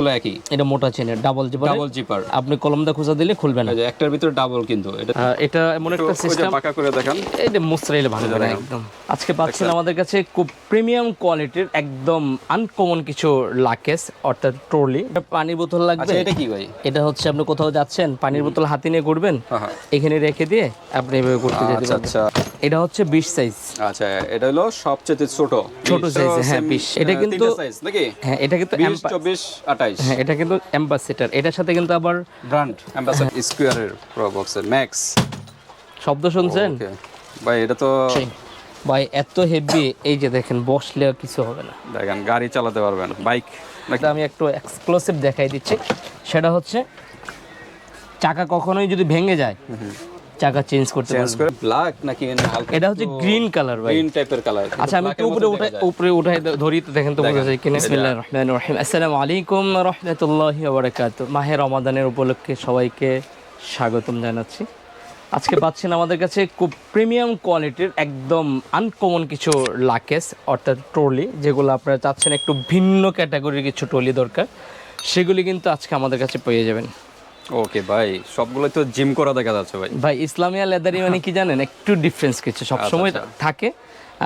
গুলো একই? এটা মোটা চেনের ডাবল জিপার ডাবল জিপার আপনি কলমদা খোঁজা দিলে খুলবে না। একটার ভিতরে ডাবল কিন্তু এটা এটা এমন একটা সিস্টেম পাকা করে দেখান। এটা মুসরাইলে ভাঙবে না একদম। আজকে পাচ্ছেন আমাদের কাছে খুব প্রিমিয়াম কোয়ালিটির একদম আনকমন কিছু লাকেস অর্থাৎ ট্রলি পানির বোতল লাগবে? আচ্ছা এটা কি ভাই? এটা হচ্ছে আপনি কোথাও যাচ্ছেন পানির বোতল হাতে নিয়ে ঘুরবেন হ্যাঁ, হ্যাঁ। এখানে রেখে দিয়ে আপনি এভাবে যেতে আচ্ছা পারবেন। আচ্ছা। এটা হচ্ছে বিশ সাইজ আচ্ছা এটা হলো সবচেয়ে ছোট। ছোট তো হ্যাঁ। এটা কিন্তু- নাকি? হ্যাঁ এটা কিন্তু হ্যাঁ এটা কিন্তু অ্যাম্বাসেটার এটার সাথে কিন্তু আবার ব্র্যান্ড অ্যাম্বাসেডর স্কোয়ারের প্রো বক্সের ম্যাক্স শব্দ শুনছেন? ভাই এটা তো ভাই এত হেভি এই যে দেখেন বসলে কিছু হবে না। দেখেন গাড়ি চালাতে পারবেন বাইক আমি একটু এক্সক্লুসিভ দেখাই দিচ্ছি। সেটা হচ্ছে চাকা কখনোই যদি ভেঙে যায় চাকা চেঞ্জ করতে চেঞ্জ করে ব্ল্যাক নাকি এটা হচ্ছে গ্রিন কালার ভাই। গ্রিন টাইপের কালার আচ্ছা আমি একটু উপরে উপরে উঠাই ধরি তো দেখেন তো বোঝা যায় কিনা। বিসমিল্লাহির রহমানির রহিম। আসসালামু আলাইকুম রহমতুল্লাহি ওয়া বারাকাতুহু। মাহে রমাদানের উপলক্ষে সবাইকে স্বাগতম জানাচ্ছি। আজকে পাচ্ছেন আমাদের কাছে খুব প্রিমিয়াম কোয়ালিটির একদম আনকমন কিছু লাকেস অর্থাৎ ট্রলি যেগুলো আপনারা চাচ্ছেন একটু ভিন্ন ক্যাটাগরির কিছু ট্রলি দরকার। সেগুলি কিন্তু আজকে আমাদের কাছে পেয়ে যাবেন। ওকে ভাই সবগুলো তো জিম করা দেখা যাচ্ছে ভাই। ভাই ইসলামিয়া লেদারি মানে কি জানেন? একটু ডিফারেন্স কিছু। সবসময় থাকে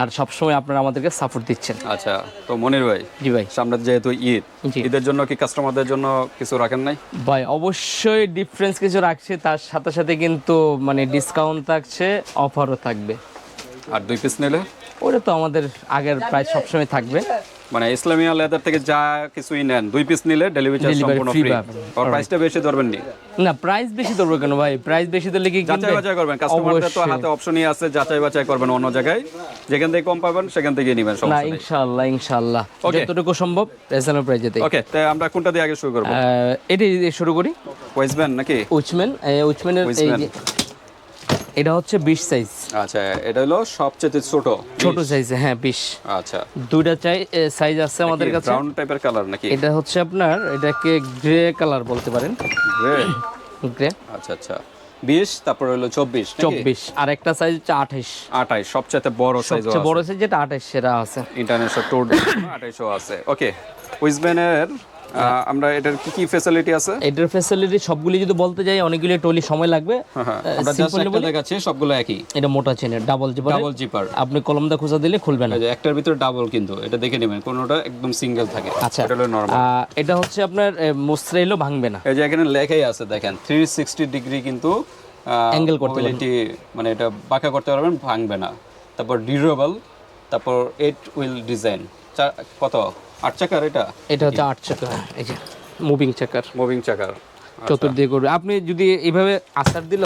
আর সবসময় আপনারা আমাদেরকে সাপোর্ট দিচ্ছেন। আচ্ছা তো মনির ভাই জি ভাই। সামনে যেহেতু ঈদ ঈদের জন্য কি কাস্টমারদের জন্য কিছু রাখেন নাই? ভাই অবশ্যই ডিফারেন্স কিছু রাখছে। তার সাথে সাথে কিন্তু মানে ডিসকাউন্ট থাকছে অফারও থাকবে। আর দুই পিস নিলে? ওটা তো আমাদের আগের প্রাইস সবসময় থাকবে। মানে ইসলামিয়া লেদার থেকে যা কিছুই নেন দুই পিস নিলে ডেলিভারি চার্জ সম্পূর্ণ ফ্রি আর প্রাইসটা বেশি ধরবেন নি। না প্রাইস বেশি ধরবো কেন ভাই? প্রাইস বেশি ধরলে কি যাচাই বাছাই করবেন। কাস্টমারদের তো হাতে অপশনই আছে যাচাই বাছাই করবেন অন্য জায়গায়। যেখান থেকে কম পাবেন সেখান থেকে নেবেন না ইনশাআল্লাহ ইনশাআল্লাহ। যতটুকু সম্ভব রিজনেবল প্রাইসে দেই। ওকে তাই আমরা কোনটা দিয়ে আগে শুরু করব? এটি দিয়ে শুরু করি। ওয়েস্ট ব্যান্ড নাকি উচম্যান উচম্যানের এই এটা হচ্ছে বিশ সাইজ আচ্ছা এটা হলো সবচেয়ে ছোট। ছোট সাইজে হ্যাঁ বিশ। আচ্ছা। দুইটা চাই সাইজ আছে আমাদের কাছে। ব্রাউন টাইপের কালার নাকি? এটা হচ্ছে আপনার এটাকে গ্রে কালার বলতে পারেন। গ্রে গ্রে আচ্ছা আচ্ছা। বিশ তারপর হলো চব্বিশ চব্বিশ। আর একটা সাইজ হচ্ছে আঠাইশ। আঠাইশ সবচেয়ে বড় সাইজ সবচেয়ে বড় সাইজ যেটা আঠাইশ সেটা আছে। ইন্টারন্যাশনাল ট্যুর আঠাইশও আছে। ওকে উইজম্যানের আমরা এটার কি কি ফ্যাসিলিটি আছে? এটার ফ্যাসিলিটি সবগুলি যদি বলতে যাই অনেকগুলি টলি সময় লাগবে। হ্যাঁ, আমরা জাস্ট একটা দেখাচ্ছি সবগুলো একই। এটা মোটা চেনের ডাবল জিপার ডাবল জিপার আপনি কলমদা খোঁজা দিলে খুলবে না। একটার ভিতরে ডাবল কিন্তু এটা দেখে নেবেন কোনোটা একদম সিঙ্গেল থাকে। আচ্ছা এটা হলো নরমাল এটা হচ্ছে আপনার মোস্ট্রেইলও ভাঙবে না। এই যে এখানে লেখাই আছে দেখেন থ্রি সিক্সটি ডিগ্রি কিন্তু Angle করতে মানে এটা বাঁকা করতে পারবেন ভাঙবে না। তারপর ডিউরেবল তারপর এইট উইল ডিজাইন কত? আট চাকার এটা? এটা হচ্ছে আট চাকা এই যে মুভিং চাকার। মুভিং চাকার। চতুর্দিকে করবে আপনি যদি এইভাবে আসার দিল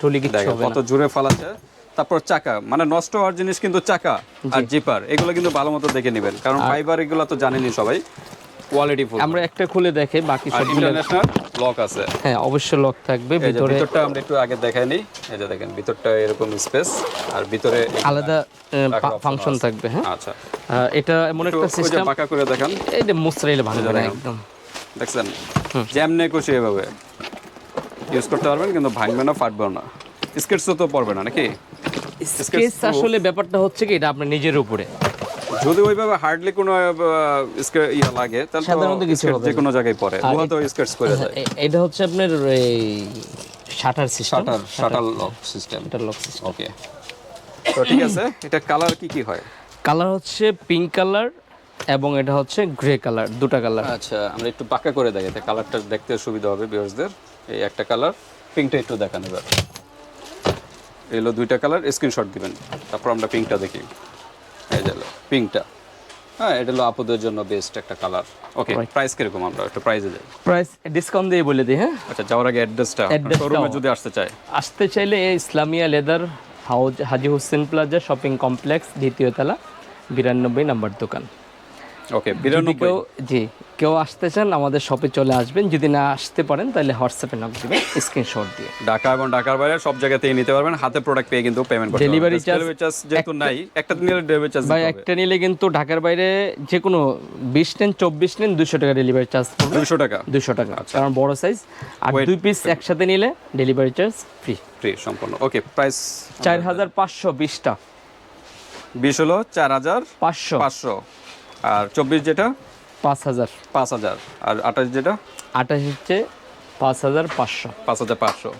টলি হবে কত জোরে ফালাচ্ছে। তারপর চাকা মানে নষ্ট হওয়ার জিনিস কিন্তু চাকা আর জিপার। এগুলো কিন্তু ভালো মতো দেখে নেবেন। কারণ ফাইবার এগুলো তো জানেনই সবাই। কোয়ালিটি ফুল আমরা একটা খুলে দেখে বাকি সবগুলো ইন্টারন্যাশনাল লক আছে। হ্যাঁ অবশ্যই লক থাকবে ভিতরে ভিতরটা আমরা একটু আগে দেখাই নিই এই যে দেখেন ভিতরটা এরকম স্পেস আর ভিতরে আলাদা ফাংশন থাকবে হ্যাঁ? আচ্ছা। এটা এমন একটা সিস্টেম পাকা করে দেখান। এই যে মুসরাইলে ভাঙবে না একদম। দেখছেন? যেমনে খুশি এভাবে। ইউজ করতে পারবেন কিন্তু ভাঙবে না ফাটবে না। স্কেটসও তো পড়বে না নাকি? স্কেচ আসলে ব্যাপারটা হচ্ছে কি এটা আপনার নিজের উপরে। যদি ওইভাবে হার্ডলি কোনো ইয়া লাগে তাহলে সাধারণত কিছু যে কোনো জায়গায় পড়ে গুহা তো করে এটা হচ্ছে আপনার এই shutter system shutter shutter lock system এটা লক সিস্টেম ওকে তো ঠিক আছে এটা কালার কি কি হয়? কালার হচ্ছে পিঙ্ক কালার এবং এটা হচ্ছে গ্রে কালার দুটা কালার আচ্ছা আমরা একটু পাকা করে দেখাই তাই কালারটা দেখতে সুবিধা হবে ভিউয়ার্সদের এই একটা কালার পিঙ্কটা একটু দেখান এই হলো দুইটা কালার স্ক্রিনশট দিবেন। তারপর আমরা পিঙ্কটা দেখি। এই যে পিঙ্কটা। হ্যাঁ এটা হলো আপুদের জন্য বেস্ট একটা কালার ওকে প্রাইস কীরকম আমরা একটু প্রাইস যাই? প্রাইস ডিসকাউন্ট দিয়ে বলে দিই হ্যাঁ? আচ্ছা যাওয়ার আগে অ্যাড্রেসটা শোরুমে যদি আসতে চায় আসতে চাইলে এই Islamia leather house Haji Hossain plaza shopping complex দ্বিতীয় তলা বিরানব্বই নাম্বার দোকান। ওকে বিরানব্বই। জি কেউ আসতে চান আমাদের শপে চলে আসবেন। যদি না আসতে পারেন তাহলে হোয়াটসঅ্যাপে নক দিবেন স্ক্রিনশট দিয়ে। ঢাকা এবং ঢাকার বাইরে সব জায়গাতেই নিতে পারবেন। হাতে প্রোডাক্ট পেয়ে কিন্তু পেমেন্ট করতে ডেলিভারি চার্জ যেহেতু নাই একটা নিলে ডেলিভারি চার্জ ভাই একটা নিলে কিন্তু ঢাকার বাইরে যে কোনো বিশ নেন চব্বিশ নেন দুশো টাকা ডেলিভারি চার্জ পড়বে। দুশো টাকা। দুশো টাকা কারণ বড় সাইজ আর দুই পিস একসাথে নিলে ডেলিভারি চার্জ ফ্রি ফ্রি সম্পূর্ণ। ওকে প্রাইস চার হাজার পাঁচশো বিশটা। বিশ হলো চার হাজার পাঁচশো। পাঁচশো। আর চব্বিশ যেটা? পাঁচ হাজার। পাঁচ হাজার। আর আঠাশ যেটা? আঠাশ হচ্ছে পাঁচ হাজার পাঁচশো। পাঁচ হাজার পাঁচশো।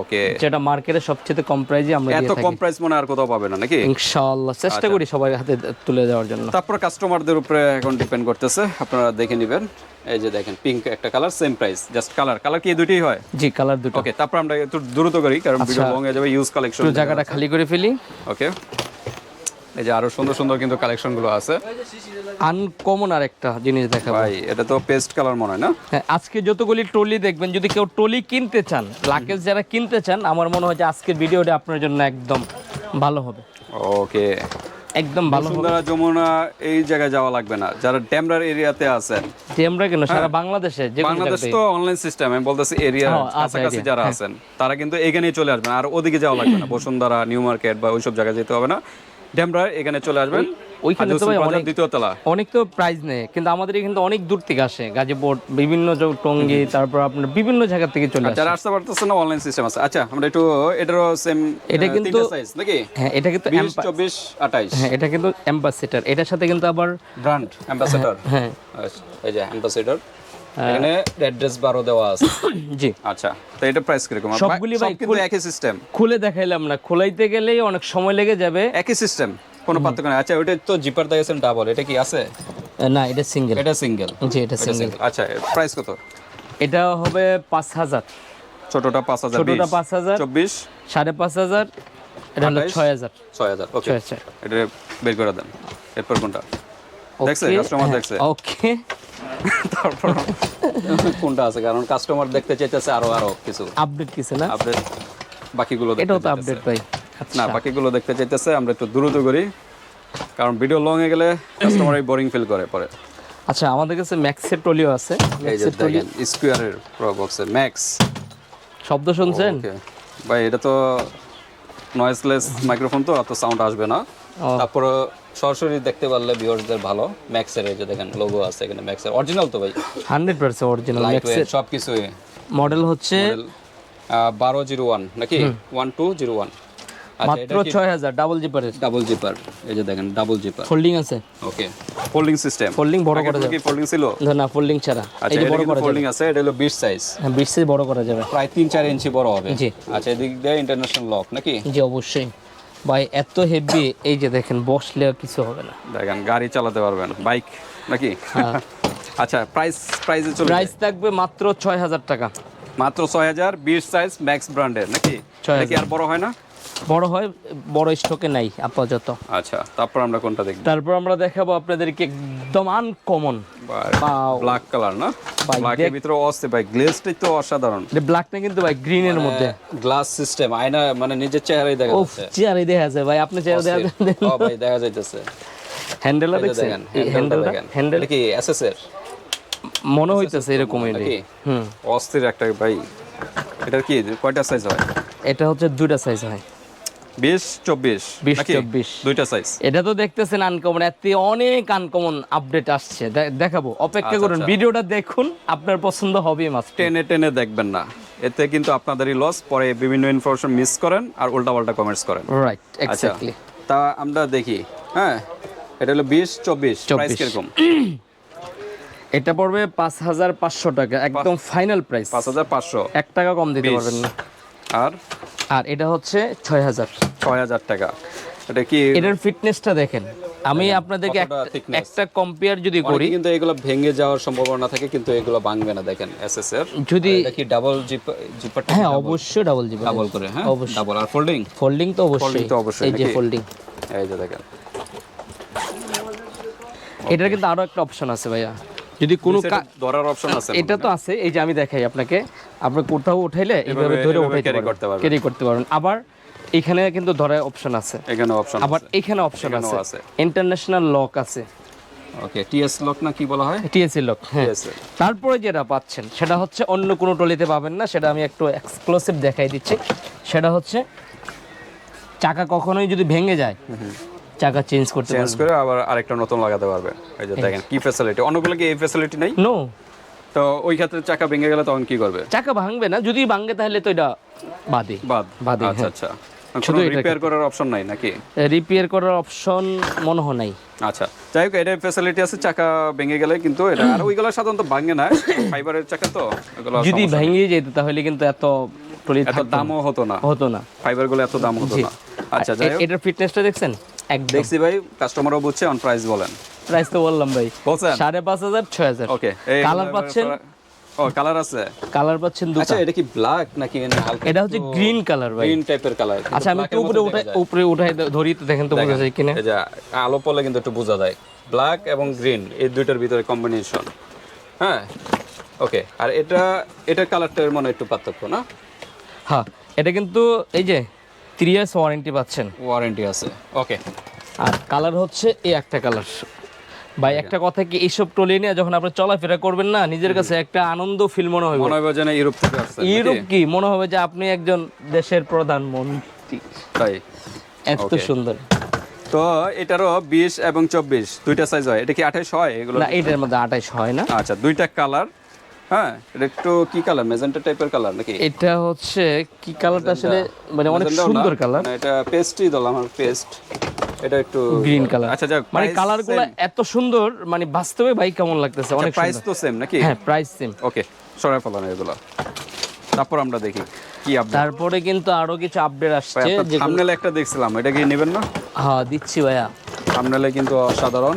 ওকে। যেটা মার্কেটে সবচেয়ে কম প্রাইজে আমরা এত কম প্রাইস মনে আর কোথাও পাবে না নাকি? ইনশাআল্লাহ চেষ্টা আচ্ছা। করি সবার হাতে তুলে দেওয়ার জন্য। তারপর কাস্টমারদের উপরে এখন ডিপেন্ড করতেছে। আপনারা দেখে নেবেন। এই যে দেখেন পিঙ্ক একটা colour same price just colour colour কি দুটোই হয়? জি কালার দুটো। ওকে তারপর আমরা একটু দ্রুত করি কারণ ভিডিও আচ্ছা। লং হয়ে যাবে ইউজ কালেকশন জায়গাটা খালি করে ফেলি। ওকে এই যে আরও সুন্দর সুন্দর কিন্তু কালেকশনগুলো আছে। আনকমন আর একটা জিনিস দেখাবো। ভাই এটা তো পেস্ট কালার মনে হয় না? হ্যাঁ আজকে যতগুলি ট্রলি দেখবেন যদি কেউ ট্রলি কিনতে চান লাকেজ যারা কিনতে চান আমার মনে হয় যে আজকের ভিডিওটা আপনার জন্য একদম ভালো হবে। ওকে। একদম ভালো বসুন্ধরা যমুনা এই জায়গায় যাওয়া লাগবে না। যারা ড্যামরার এরিয়াতে আছেন। যে আমরা কেন? সারা বাংলাদেশে যে বাংলাদেশ তো অনলাইন সিস্টেম আমি বলতেছি এরিয়া হ্যাঁ, কাছাকাছি যারা আছেন তারা কিন্তু এখানেই চলে আসবেন। আর ওদিকে যাওয়া লাগবে না। বসুন্ধরা নিউ মার্কেট বা ওইসব জায়গায় যেতে হবে না। ড্যামরা এখানে চলে আসবেন। ওইখানে তো ভাই অনেক- দ্বিতীয় তলা। অনেক তো প্রাইস নেই কিন্তু আমাদের কিন্তু অনেক দূর থেকে আসে গাজীপুর বিভিন্ন যে টঙ্গি তারপর আপনার বিভিন্ন জায়গা থেকে চলে আসে। যারা আসতে পারতেছে না অনলাইন সিস্টেম আছে। আচ্ছা আমরা একটু এটারও সেম এটা কিন্তু- সাইজ নাকি? হ্যাঁ এটা কিন্তু বিশ এম্পা- চব্বিশ আঠাইশ। হ্যাঁ এটা কিন্তু অ্যাম্বাসেডার এটার সাথে কিন্তু আবার ব্র্যান্ড অ্যাম্বাসেডর হ্যাঁ এই যে অ্যাম্বাসেডর এখানে অ্যাড্রেস বারো দেওয়া আছে। জি। আচ্ছা তো এটা প্রাইস কীরকম? আর সবগুলি ভাই কিন্তু একই সিস্টেম খুলে দেখাইলাম না। খোলাইতে গেলেই অনেক সময় লেগে যাবে। একই সিস্টেম কোনো পার্থক্য নেই। আচ্ছা ওটা তো জিপার দেখাচ্ছেন ডাবল এটা কি আছে? না এটা সিঙ্গেল এটা সিঙ্গেল জি এটা সিঙ্গেল আচ্ছা প্রাইস কত? এটা হবে পাঁচ হাজার। ছোটটা পাঁচ হাজার ছোটটা পাঁচ হাজার। চব্বিশ? সাড়ে পাঁচ হাজার। এটা হলো আঠাইশ? ছয় হাজার। ছয় হাজার ওকে ছয় হাজার। এটা বের করে দেন। এরপর কোনটা? দেখছে? কাস্টমার দেখছে? ওকে তারপর? কোনটা আছে? কারণ কাস্টমার দেখতে চাইতেছে আরও আরও কিছু। আপডেট কিছু না? আপডেট বাকিগুলো এটাও তো আপডেট ভাই। আচ্ছা। না বাকিগুলো দেখতে চাইতেছে আমরা একটু দ্রুত করি। কারণ ভিডিও লং এ গেলে কাস্টমার বোরিং ফিল করে পরে। আচ্ছা আমাদের কাছে ম্যাক্সের ট্রলিও আছে। এই যে ম্যাক্সের ট্রলি দেখেন স্কোয়ারের প্রো বক্সে ম্যাক্স শব্দ শুনছেন? ভাই এটা তো নয়েজলেস মাইক্রোফোন তো অত সাউন্ড আসবে না। তারপর সরাসরি দেখতে পারলে ভিউয়ারদের ভালো। ম্যাক্সের এই যে দেখেন লোগো আছে এখানে ম্যাক্সের অরিজিনাল তো ভাই। হান্ড্রেড পার্সেন্ট অরিজিনাল ম্যাক্সের সব কিছুই মডেল হচ্ছে বারো জিরো ওয়ান নাকি? ওয়ান টু জিরো ওয়ান আচ্ছা মাত্র ছয় হাজার ডাবল জিপারের ডাবল জিপার এই যে দেখেন ডাবল জিপার ফোল্ডিং আছে। ওকে ফোল্ডিং সিস্টেম ফোল্ডিং বড় করা যাবে। কি ফোল্ডিং ছিল? না, না ফোল্ডিং ছাড়া। এই আচ্ছা যে বড় করা ফোল্ডিং আছে এটা হলো বিশ সাইজ হ্যাঁ বিশ সাইজ বড় করা যাবে। প্রায় তিন চার ইঞ্চি বড় হবে। জি। আচ্ছা এদিক দিয়ে ইন্টারন্যাশনাল লক নাকি? জি অবশ্যই। ভাই এত হেভি এই যে দেখেন বসলে কিছু হবে না। দেখেন গাড়ি চালাতে পারবেন বাইক নাকি? হ্যাঁ। আচ্ছা প্রাইস প্রাইসে চলে প্রাইস থাকবে মাত্র ছয় হাজার টাকা। মাত্র ছয় হাজার বিশ সাইজ ম্যাক্স ব্র্যান্ডের নাকি? 6000 এটা কি আর বড় হয় না? বড় হয় বড় স্টকে নাই আপাতত। আচ্ছা তারপর আমরা কোনটা দেখব? তারপর আমরা দেখাবো আপনাদেরকে একদম আনকমন ব্ল্যাক কালার না? ভাই, ব্ল্যাকের ভিতরে অস্তে ভাই গ্লেজটাই তো অসাধারণ। এটা ব্ল্যাক না কিন্তু ভাই গ্রিনের মধ্যে। গ্লাস সিস্টেম আয়না মানে নিজের চেহারাই দেখা যাচ্ছে। চেয়ারে দেখা যায় ভাই আপনি চেয়ারে দেখা অস্থির। ও ভাই দেখা যাইতেছে। হ্যান্ডেলটা এই দেখছেন? হ্যান্ডেলটা হ্যান্ডেল কি এসএস এর? মনে হইতেছে এরকমই নাকি? হুম। অস্থির একটা ভাই। এটার কি কয়টা সাইজ হয়? এটা হচ্ছে দুইটা সাইজ হয়। বিশ চব্বিশ? 20, নাকি? 24 দুইটা সাইজ এটা তো দেখতেছেন আনকমন এতে অনেক আনকমন আপডেট আসছে। দেখাবো অপেক্ষা আচ্ছা, করুন আচ্ছা। ভিডিওটা দেখুন আপনার পছন্দ হবে মাস্ট টেনে টেনে দেখবেন না। এতে কিন্তু আপনাদেরই লস পরে বিভিন্ন ইনফরমেশন মিস করেন আর উল্টা কমেন্টস করেন। রাইট আচ্ছা এক্স্যাক্টলি তা আমরা দেখি হ্যাঁ? এটা হলো বিশ চব্বিশ। প্রাইস কীরকম? এটা পড়বে পাঁচ হাজার পাঁচশো টাকা একদম ফাইনাল প্রাইস পাঁচ হাজার পাঁচশো। এক টাকা কম দিতে। পারবেন না। আর আর এটা হচ্ছে ছয় হাজার ছয় হাজার টাকা। এটা কি এটার ফিটনেসটা দেখেন। আমি আপনাদেরকে একটা- কম্পেয়ার যদি করি কিন্তু এগুলো ভেঙে যাওয়ার সম্ভাবনা থাকে কিন্তু এগুলো ভাঙবে না দেখেন এসএস এর যদি কি ডাবল জিপ জিপার হ্যাঁ অবশ্যই ডাবল জিবো ডাবল করে হ্যাঁ? অবশ্যই। ডাবল আর ফোল্ডিং ফোল্ডিং তো অবশ্যই। Folding তো অবশ্যই, এই যে ফোল্ডিং এই যে দেখেন। এটার কিন্তু আরও একটা অপশন আছে ভাইয়া। যদি কোনো ধরার অপশন আছে এটা তো আছে এই যে আমি দেখাই আপনাকে আপনি কোথাও উঠাইলে এইভাবে ধরে উঠাইতে পারবেন। ক্যারি করতে পারবেন। আবার এখানে কিন্তু ধরার অপশন আছে। এখানে অপশন আবার এখানে অপশন আছে। ইন্টারন্যাশনাল লক আছে। ওকে টিএস লক না কি বলা হয়? টিএসসি লক হ্যাঁ। তারপরে যেটা পাচ্ছেন সেটা হচ্ছে অন্য কোনো টলিতে পাবেন না সেটা আমি একটু এক্সক্লুসিভ দেখাই দিচ্ছি। সেটা হচ্ছে চাকা কখনোই যদি ভেঙে যায় চাকা চেঞ্জ করতে চেঞ্জ করে আবার আরেকটা নতুন লাগাতে পারবে। এই যে দেখেন কি ফ্যাসিলিটি অন্যগুলো কি এই ফ্যাসিলিটি নাই? নো তো ওই ক্ষেত্রে চাকা ভেঙে গেলে তখন কি করবে? চাকা ভাঙবে না যদি ভাঙবে তাহলে তো এটা বাদে। বাদ। বাদে, আচ্ছা হ্যাঁ। আচ্ছা। শুধু রিপেয়ার করার অপশন নাই নাকি? রিপেয়ার করার অপশন মনে হয় নাই। আচ্ছা যাই হোক এটার ফ্যাসিলিটি আছে চাকা ভেঙে গেলে কিন্তু এটা আর ওইগুলো সাধারণত ভাঙে না ফাইবারের চাকা তো যদি। ভেঙে যেত তাহলে কিন্তু এত এত দামও হতো না। হতো না। ফাইবারগুলো এত দাম হতো না। আচ্ছা এটার ফিটনেসটা দেখছেন? একদম। দেখছি ভাই কাস্টমারও বুঝছে অন প্রাইস বলেন। প্রাইস তো বললাম ভাই। বলছেন? সাড়ে পাঁচ হাজার ছয় হাজার। ওকে কালার পাচ্ছেন? ও কালার আছে? কালার পাচ্ছেন দুটো। আচ্ছা এটা কি ব্ল্যাক নাকি হালকা এটা হচ্ছে গ্রিন কালার ভাই। গ্রিন টাইপের কালার আচ্ছা আমি একটু উপরে উঠাই উপরে উঠাই ধরি তো দেখেন তো বোঝা যায় কিনা। এই যে আলো পড়লে কিন্তু একটু বোঝা যায়। ব্ল্যাক এবং গ্রিন এই দুইটার ভিতরে কম্বিনেশন হ্যাঁ? ওকে আর এটা এটার কালারটার মনে একটু পার্থক্য না? হ্যাঁ এটা কিন্তু এই যে থ্রি ইয়ার্স ওয়ারেন্টি পাচ্ছেন। ওয়ারেন্টি আছে। ওকে আর কালার হচ্ছে এই একটা কালার ভাই একটা কথা কি এইসব টলি নিয়ে যখন আপনি চলাফেরা করবেন না নিজের কাছে একটা আনন্দ ফিল মনে হবে। মনে হবে যেন ইউরোপ থেকে আসছে ইউরোপ কি? মনে হবে যে আপনি একজন দেশের প্রধানমন্ত্রী। তাই? এত সুন্দর। তো এটারও বিশ এবং চব্বিশ দুইটা সাইজ হয়। এটা কি আঠাইশ হয় এগুলো? না এটার মধ্যে আঠাইশ হয় না। আচ্ছা দুইটা কালার হ্যাঁ এটা একটু কি কালার মেজেন্টা টাইপের কালার নাকি? এটা হচ্ছে কি কালারটা আসলে? মানে অনেক সুন্দর কালার মানে এটা পেস্টই দিলাম আমার পেস্ট এটা একটু গ্রিন কালার আচ্ছা যাক মানে কালারগুলো এত সুন্দর মানে বাস্তবে ভাই কেমন লাগতেছে? অনেক প্রাইস তো সেম নাকি? হ্যাঁ প্রাইস সেম ওকে সরাই ফেলানো এগুলো। তারপর আমরা দেখি কি আপডেট তারপরে কিন্তু আরও কিছু আপডেট আসছে যে থামনেলে একটা দেখছিলাম এটা কি নেবেন না? হ্যাঁ দিচ্ছি ভাইয়া। থামনেলে কিন্তু অসাধারণ।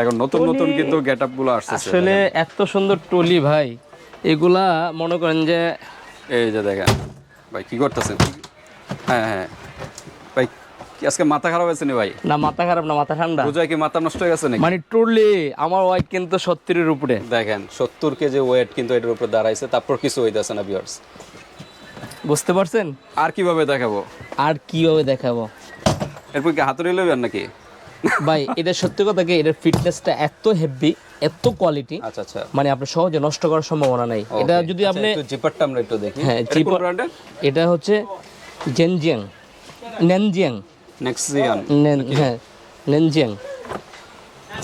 এখন নতুন নতুন কিন্তু গেটআপগুলো আসতেছে আসলে এত সুন্দর টলি ভাই এগুলা মনে করেন যে এই যে দেখেন ভাই কি করতেছেন? হ্যাঁ হ্যাঁ। ভাই কি আজকে মাথা খারাপ হয়েছে ভাই? না মাথা খারাপ না মাথা ঠান্ডা। বুঝায় কি মাথা নষ্ট হয়ে গেছে নাকি? মানে টলি আমার ওয়াইট কিন্তু সত্তরের উপরে। দেখেন সত্তর কেজি ওয়েট কিন্তু এটার উপর দাঁড়াইছে তারপর কিছু হইতেছে না বিয়ার্স বুঝতে পারছেন? আর কীভাবে দেখাবো? আর কীভাবে দেখাবো? এরপর কি হাতুড়ি লইবেন নাকি? ভাই এটা সত্যি কথা কি এটার ফিটনেসটা এত হেভি এত কোয়ালিটি আচ্ছা আচ্ছা। মানে আপনি সহজে নষ্ট করার সম্ভাবনা নাই। এটা যদি আপনি একটু জিপারটা আমরা একটু দেখি। হ্যাঁ, জিপার- এটা হচ্ছে জেনজিয়াং নেনজিয়াং নেক্সিয়ান নেন হ্যাঁ নেনজিয়াং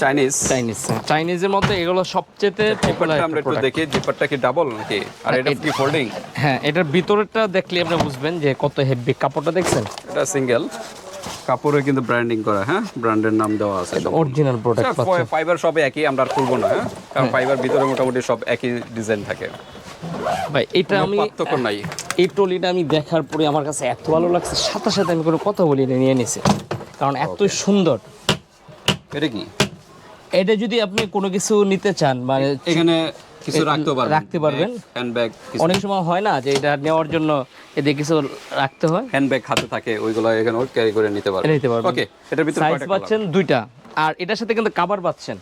চাইনিজ চাইনিজ চাইনিজের মধ্যে এগুলো সবচেয়ে পপুলার আমরা একটু দেখি জিপারটা কি ডাবল নাকি? আর এটা কি ফোল্ডিং হ্যাঁ এটার ভিতরেরটা দেখলে আপনি বুঝবেন যে কত হেভি কাপড়টা দেখছেন? এটা সিঙ্গেল কাপড়ে কিন্তু ব্র্যান্ডিং করা হ্যাঁ? ব্র্যান্ডের নাম দেওয়া আছে অরিজিনাল প্রোডাক্ট ফাইবার সব একই আমরা আর খুলবো না হ্যাঁ? কারণ ফাইবার ভিতরে মোটামুটি সব একই ডিজাইন থাকে। ভাই এটা আমি পার্থক্য নাই। এই ট্রলিটা আমি দেখার পরে আমার কাছে এত ভালো লাগছে সাথে সাথে আমি কোনো কথা বলি না, নিয়ে নিছি। কারণ এত সুন্দর। এটা কি? এটা যদি আপনি কোনো কিছু নিতে চান মানে এখানে কিছু রাখতে পারবেন। রাখতে পারবেন। হ্যান্ড ব্যাগ অনেক সময় হয় না যে এটা নেওয়ার জন্য এতে কিছু রাখতে হয়। হ্যান্ড ব্যাগ হাতে থাকে ওইগুলো এখানে ক্যারি করে নিতে পারবেন। নিতে পারবেন। ওকে এটার ভিতরে সাইজ পাচ্ছেন দুইটা। আর এটার সাথে কিন্তু কাবার পাচ্ছেন।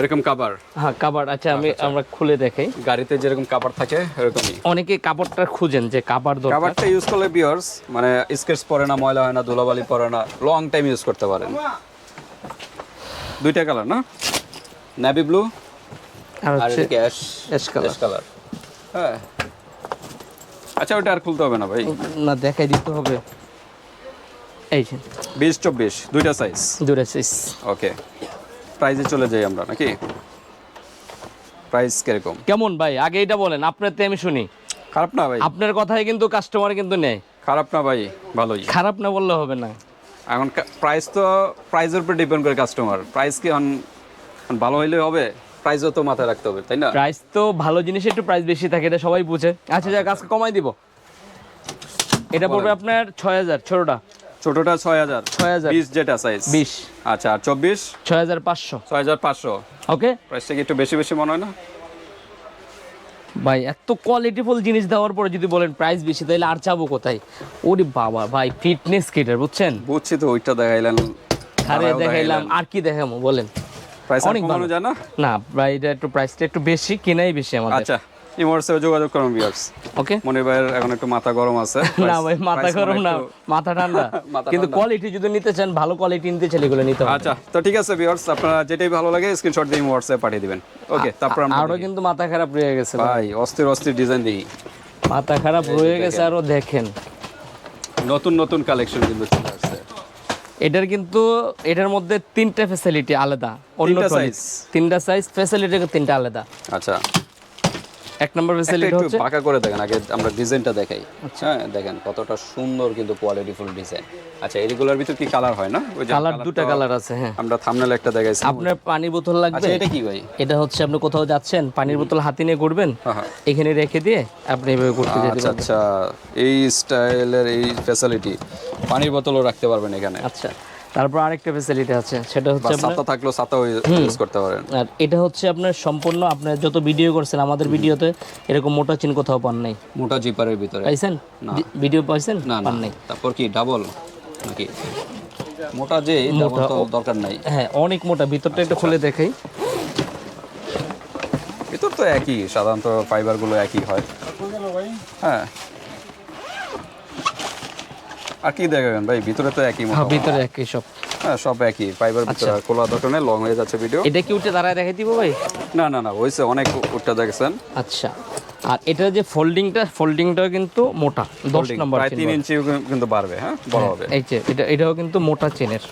এরকম কাভার হ্যাঁ কাবার আচ্ছা আমি আমরা খুলে দেখাই। গাড়িতে যেরকম কাভার থাকে এরকমই। অনেকে কাপড়টা খুঁজেন যে কাবার দরকার। কাভারটা ইউজ করলে বিয়ার্স মানে স্কেচ পরে না ময়লা হয় না ধুলাবালি পরে না লং টাইম ইউজ করতে পারেন। দুইটা কালার না? নেভি ব্লু আর হচ্ছে ক্যাশ অ্যাশ কালার কালার হ্যাঁ। আচ্ছা ওটা আর খুলতে হবে না ভাই? না দেখাই দিতে হবে। এই যে। বিশ চব্বিশ দুইটা সাইজ দুটো সাইজ ওকে প্রাইজে চলে যাই আমরা নাকি? প্রাইস কীরকম? কেমন ভাই? আগে এটা বলেন আপনার তো আমি শুনি। খারাপ না ভাই। আপনার কথাই কিন্তু কাস্টমার কিন্তু নেয়। খারাপ না ভাই ভালোই। খারাপ না বললে হবে না। এখন প্রাইস তো প্রাইসের উপর ডিপেন্ড করে কাস্টমার প্রাইস কি ভালো হইলে হবে? প্রাইসও তো মাথায় রাখতে হবে তাই না? প্রাইস তো ভালো জিনিস একটু প্রাইস বেশি থাকে এটা সবাই বুঝে। আচ্ছা যাক আজকে কমাই দিব। এটা পড়বে আপনার ছয় হাজার ছোটটা। ছোটটা ছয় হাজার। ছয় হাজার। বিশ যেটা সাইজ বিশ। আচ্ছা আর চব্বিশ? ছয় হাজার পাঁচশো। ছয় হাজার পাঁচশো। ওকে প্রাইসটা কি একটু বেশি বেশি মনে হয় না? ভাই এত কোয়ালিটিফুল জিনিস দেওয়ার পরে যদি বলেন প্রাইস বেশি তাহলে আর যাব কোথায়? ওরে বাবা ভাই ফিটনেস কিটার বুঝছেন? বুঝছি তো ওইটা দেখাইলেন। আরে দেখাইলাম আর কি দেখাবো বলেন। অনেক ভালো। যায় না? না ভাই এটা একটু প্রাইসটা একটু বেশি কেনাই বেশি আমাদের। আচ্ছা ইমোর্সে যোগাযোগ করুন ভিউয়ার্স ওকে মনির ভাইয়ের এখন একটু মাথা গরম আছে। না ভাই মাথা গরম না মাথা ঠান্ডা। কিন্তু কোয়ালিটি যদি নিতে চান ভালো কোয়ালিটি নিতে চাইলে এগুলো নিতে হবে। আচ্ছা তো ঠিক আছে ভিউয়ার্স আপনারা যেটাই ভালো লাগে স্ক্রিনশট দিয়ে হোয়াটসঅ্যাপে পাঠিয়ে দিবেন। ওকে তারপর আমরা আরও কিন্তু মাথা খারাপ রয়ে গেছে ভাই। অস্থির অস্থির ডিজাইন দিই মাথা খারাপ রয়ে গেছে আরও দেখেন। নতুন নতুন কালেকশন কিন্তু। এটার কিন্তু এটার মধ্যে তিনটা ফেসিলিটি আলাদা অন্য সাইজ তিনটা সাইজ ফেসিলিটি তিনটা আলাদা। আচ্ছা। এক নম্বর ফ্যাসিলিটি হচ্ছে বাঁকা করে দেখেন আগে আমরা ডিজাইনটা দেখাই। হ্যাঁ দেখেন কতটা সুন্দর কিন্তু কোয়ালিটিফুল ডিজাইন আচ্ছা এগুলোর ভিতর কি কালার হয় না? ওই কালার দুটা কালার আছে হ্যাঁ। আমরা থামনেল একটা দেখাইছি। আপনার পানির বোতল লাগবে? আচ্ছা এটা কি ভাই? এটা হচ্ছে আপনি কোথাও যাচ্ছেন পানির বোতল হাতে নিয়ে ঘুরবেন হ্যাঁ হ্যাঁ। এখানে রেখে দিয়ে আপনি এভাবে ঘুরতে যেতে আচ্ছা পারবেন। আচ্ছা। এই স্টাইলের এই ফ্যাসিলিটি পানির বোতলও রাখতে পারবেন এখানে। আচ্ছা। তারপর আরেকটা ফ্যাসিলিটি আছে সেটা হচ্ছে আপনার ছাতা থাকলেও ছাতাও ইউজ করতে পারেন। আর এটা হচ্ছে আপনার সম্পূর্ণ আপনার যত ভিডিও করছেন আমাদের ভিডিওতে এরকম মোটা চিন কোথাও পান নাই। মোটা জিপারের ভিতরে। পাইছেন? ভিডিও পাইছেন? না না। পান নাই। তারপর কি ডাবল নাকি? মোটা যে তো দরকার নাই। হ্যাঁ অনেক মোটা। ভিতরটা একটু খুলে দেখাই। ভিতর তো একই সাধারণত ফাইবারগুলো একই হয়। হ্যাঁ। আর কি দেখাবেন ভাই ভিতরে তো একই মতো। হ্যাঁ ভিতরে একই সব। হ্যাঁ সব একই ফাইবার ভিতরে খোলা দরকার নেই লং হয়ে যাচ্ছে ভিডিও এটা কি উঠে দাঁড়ায় দেখাই দিব ভাই? না না না হয়েছে অনেক উঠটা দেখেছেন। আচ্ছা। আর এটা যে ফোল্ডিংটা ফোল্ডিংটাও কিন্তু মোটা দশ নম্বর প্রায় তিন ইঞ্চি কিন্তু বাড়বে হ্যাঁ? বড় হবে। এই যে এটা এটাও কিন্তু মোটা চেনের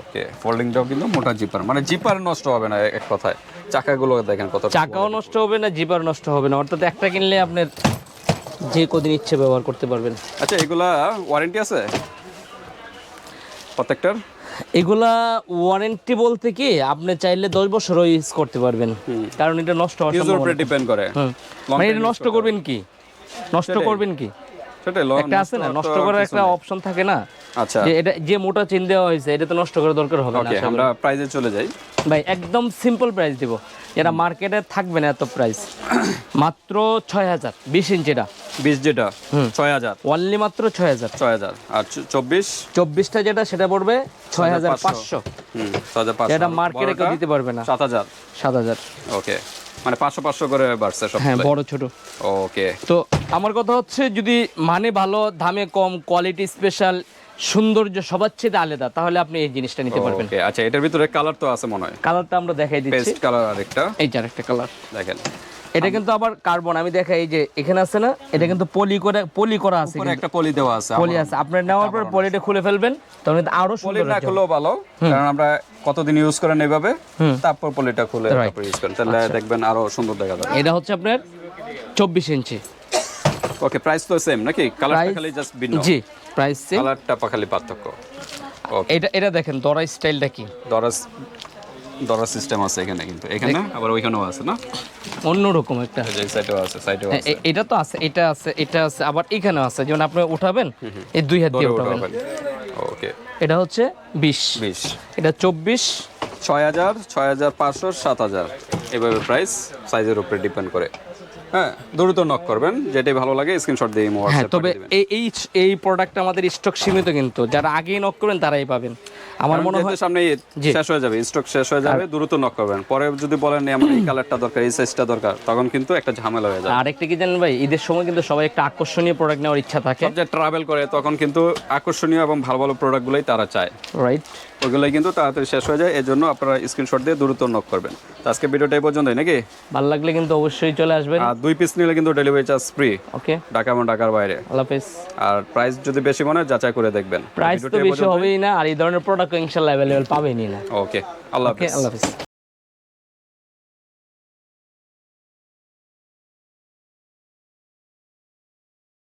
ওকে ফোল্ডিংটাও কিন্তু মোটা জিপার মানে জিপার নষ্ট হবে না এক কথায়। চাকাগুলো দেখেন কত চাকাও নষ্ট হবে না জিপার নষ্ট হবে না। অর্থাৎ একটা কিনলে আপনার যে কদিন ইচ্ছে ব্যবহার করতে পারবেন। আচ্ছা এগুলা ওয়ারেন্টি আছে? প্রত্যেকটার? এগুলা ওয়ারেন্টি বলতে কি আপনি চাইলে দশ বছর ইউজ করতে পারবেন। কারণ এটা নষ্ট হওয়ার সম্ভাবনা। উপরে ডিপেন্ড করে। মানে এটা নষ্ট করবেন কি? নষ্ট করবেন কি? সেটা একটা আছে না নষ্ট করার একটা অপশন থাকে না? আচ্ছা। যে এটা যে মোটা চেন দেওয়া হয়েছে এটা তো নষ্ট করার দরকার হবে না আমরা প্রাইজে চলে যাই। ভাই একদম সিম্পল প্রাইস দিব। যেটা মার্কেটে থাকবে না এত প্রাইস মাত্র ছয় হাজার বিশ ইঞ্চিটা বিশ যেটা? ছয় হাজার। অনলি মাত্র ছয় হাজার। ছয় হাজার। আর চব্বিশ? চব্বিশটা যেটা সেটা পড়বে ছয় হাজার পাঁচশো। যেটা মার্কেটে কেউ দিতে পারবে না। সাত হাজার। সাত হাজার। ওকে মানে পাঁচশো পাঁচশো করে বাড়ছে সব হ্যাঁ বড় ছোট। ওকে তো আমার কথা হচ্ছে যদি মানে ভালো দামে কম কোয়ালিটি স্পেশাল সৌন্দর্য সবার চেয়ে আলাদা তাহলে আপনি এই জিনিসটা নিতে পারবেন। আচ্ছা এটার ভিতরে কালার তো আছে মনে হয়। কালারটা আমরা দেখাই দিচ্ছি। পেস্ট কালার আরেকটা। এই যে আরেকটা কালার দেখেন। এটা কিন্তু আবার কার্বন আমি দেখাই এই যে এখানে আছে না এটা কিন্তু পলি করে পলি করা আছে উপরে একটা পলি দেওয়া আছে পলি আছে। আপনার নেওয়ার পর পলিটা খুলে ফেলবেন তখন কিন্তু আরও পলি সুন্দর না খুলেও ভালো কারণ আমরা কতদিন ইউজ করেন এইভাবে তারপর পলিটা খুলে তারপর ইউজ করেন। তাহলে দেখবেন আরও সুন্দর দেখা যাবে। এটা হচ্ছে আপনার চব্বিশ ইঞ্চি ওকে প্রাইস তো সেম নাকি? কালারটা খালি জাস্ট ভিন্ন। জি। প্রাইস সেম কালারটা খালি পার্থক্য। এটা এটা দেখেন দরা স্টাইলটা কি? দরাস দরাস সিস্টেম আছে এখানে কিন্তু। এখানে আবার ওইখানেও আছে না? অন্যরকম একটা। সাইডেও আছে সাইডেও আছে। এটা তো আছে এটা আছে এটা আছে আবার এখানেও আছে। যেমন আপনি উঠাবেন এই দুই হাত দিয়ে উঠাবেন। ওকে এটা হচ্ছে বিশ। বিশ। এটা চব্বিশ। ছয় হাজার ছয় হাজার পাঁচশো সাত হাজার। এভাবে প্রাইস সাইজের উপরে ডিপেন্ড করে। হ্যাঁ দ্রুত নক করবেন যেটাই ভালো লাগে স্ক্রিনশট দিয়ে হ্যাঁ তবে এই এই প্রোডাক্ট আমাদের স্টক সীমিত কিন্তু। যারা আগেই নক করবেন তারাই পাবেন। আমার মনে হয় সামনে শেষ হয়ে যাবে স্টক শেষ হয়ে যাবে দ্রুত নক করবেন। পরে যদি বলেন আমার এই কালারটা দরকার এই সাইজটা দরকার তখন কিন্তু একটা ঝামেলা হয়ে যাবে। আরেকটা কি জানেন ভাই ঈদের সময় কিন্তু সবাই একটা আকর্ষণীয় প্রোডাক্ট নেওয়ার ইচ্ছা থাকে। যে ট্রাভেল করে তখন কিন্তু আকর্ষণীয় এবং ভালো ভালো প্রোডাক্টগুলোই তারা চায়। রাইট ওগুলোই কিন্তু তাড়াতাড়ি শেষ হয়ে যায় এর জন্য আপনারা স্ক্রিনশট দিয়ে দ্রুত নক করবেন। তো আজকে ভিডিওটা এই পর্যন্তই নাকি? ভালো লাগলে কিন্তু অবশ্যই চলে আসবেন। দুই পিস নিলে কিন্তু delivery charge free okay Dhaka এবং ঢাকার বাইরে। আল্লাহ হাফেজ। আর প্রাইস যদি বেশি মনে হয় যাচাই করে দেখবেন। প্রাইস তো বেশি হবেই না আর এই ধরনের প্রোডাক্ট ইনশাল্লাহ অ্যাভেলেবেল পাবেনই না। ওকে আল্লাহ ওকে হাফেজ। আল্লাহ হাফেজ।